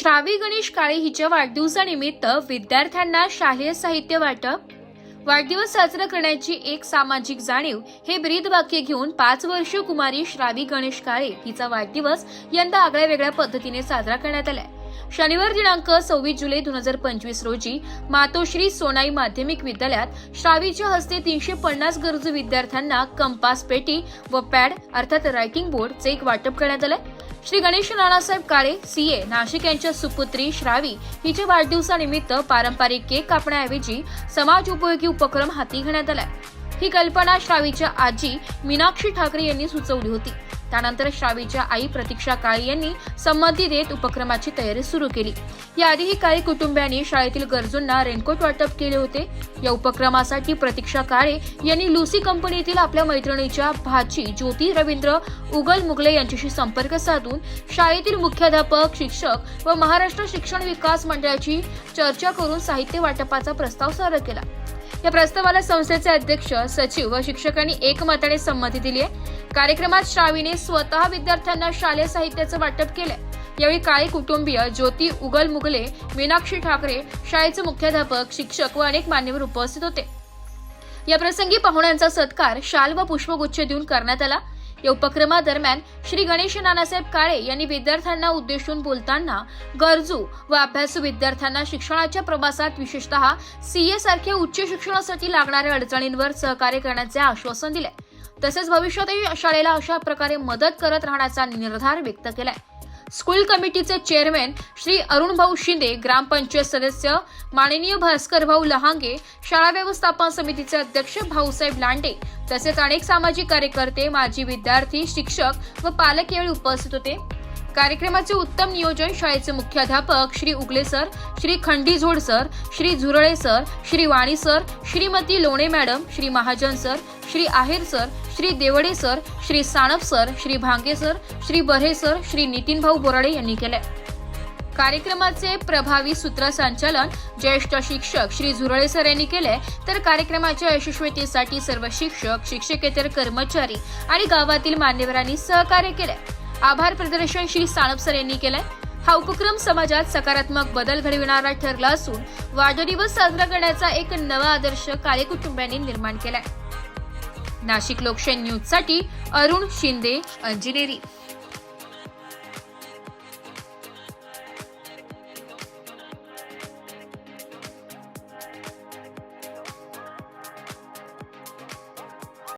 श्रावी गणेश काळे हिच्या वाढदिवसानिमित्त विद्यार्थ्यांना शालेय साहित्य वाटप वाढदिवस साजरा करण्याची एक सामाजिक जाणीव हे ब्रीद वाक्य घेऊन पाच वर्ष कुमारी श्रावी गणेश काळे हिचा वाढदिवस यंदा आगळ्या वेगळ्या पद्धतीने साजरा करण्यात आलाय. शनिवार दिनांक सव्वीस जुलै दोन हजार पंचवीस रोजी मातोश्री सोनाई माध्यमिक विद्यालयात श्रावीच्या हस्ते तीनशे पन्नास गरजू विद्यार्थ्यांना कंपास पेटी व पॅड अर्थात रायटिंग बोर्डचे एक वाटप करण्यात आलं श्री गणेश नानासाहेब काळे सीए नाशिक यांच्या सुपुत्री श्रावी हिच्या वाढदिवसानिमित्त पारंपरिक केक कापण्याऐवजी समाज उपयोगी उपक्रम हाती घेण्यात आलाय. ही कल्पना श्रावीच्या आजी मीनाक्षी ठाकरे यांनी सुचवली होती. त्यानंतर श्रावीच्या आई प्रतीक्षा काळे यांनी संमती देत उपक्रमाची तयारी सुरू केली. याआधीही काही कुटुंबियांनी शाळेतील गरजूंना रेनकोट वाटप केले होते. या उपक्रमासाठी प्रतीक्षा काळे यांनी लुसी कंपनीतील आपल्या मैत्रिणीच्या भाची ज्योती रवींद्र उगल मुगले यांच्याशी संपर्क साधून शाळेतील मुख्याध्यापक शिक्षक व महाराष्ट्र शिक्षण विकास मंडळाची चर्चा करून साहित्य वाटपाचा प्रस्ताव सादर केला. या प्रस्तावाला संस्थेचे अध्यक्ष सचिव व शिक्षकांनी एकमताने संमती दिली आहे कार्यक्रमात श्रावीने स्वतः विद्यार्थ्यांना शालेय साहित्याचं वाटप केलंय. यावेळी काळे कुटुंबीय ज्योती उगल मुगले मीनाक्षी ठाकरे शाळेचे मुख्याध्यापक शिक्षक व अनेक मान्यवर उपस्थित होते. या प्रसंगी पाहुण्यांचा सत्कार शाल व पुष्पगुच्छ देऊन करण्यात आला. या उपक्रमादरम्यान श्री गणेश नानासाहेब काळे यांनी विद्यार्थ्यांना उद्देशून बोलताना गरजू व अभ्यासू विद्यार्थ्यांना शिक्षणाच्या प्रवासात विशेषतः सीए सारख्या उच्च शिक्षणासाठी लागणाऱ्या अडचणींवर सहकार्य करण्याचे आश्वासन दिले. तसेच भविष्यातही शाळेला अशा प्रकारे मदत करत राहण्याचा निर्धार व्यक्त केलाय. स्कूल कमिटीचे चेअरमॅन श्री अरुण भाऊ शिंदे ग्रामपंचायत सदस्य माननीय भास्कर भाऊ लहांगे शाळा व्यवस्थापन समितीचे अध्यक्ष भाऊसाहेब लांडे तसेच अनेक सामाजिक कार्यकर्ते माजी विद्यार्थी शिक्षक व पालक यावेळी उपस्थित होते. कार्यक्रमाचे उत्तम नियोजन शाळेचे मुख्याध्यापक Shri Ugle sir Shri Khandizod sir Shri Zurale sir Shri Wani sir Shrimati Lone madam Shri Mahajan sir Shri Aher sir Shri Devde sir Shri Sanap sir Shri Bhange sir Shri Bare sir Shri Nitin भाऊ बोराडे यांनी केले. कार्यक्रमाचे प्रभावी सूत्रसंचालन ज्येष्ठ शिक्षक Shri Zurale sir यांनी केले. तर कार्यक्रमाच्या यशस्वीतेसाठी सर्व शिक्षक शिक्षकेतर कर्मचारी आणि गावातील मान्यवरांनी सहकार्य केले. आभार प्रदर्शन श्री साणप सर यांनी केलंय. हा उपक्रम समाजात सकारात्मक बदल घडविणारा ठरला असून वाढदिवस साजरा करण्याचा एक नवा आदर्श काळे निर्माण केलाय. नाशिक लोकशाही न्यूजसाठी अरुण शिंदे अंजिनेरी.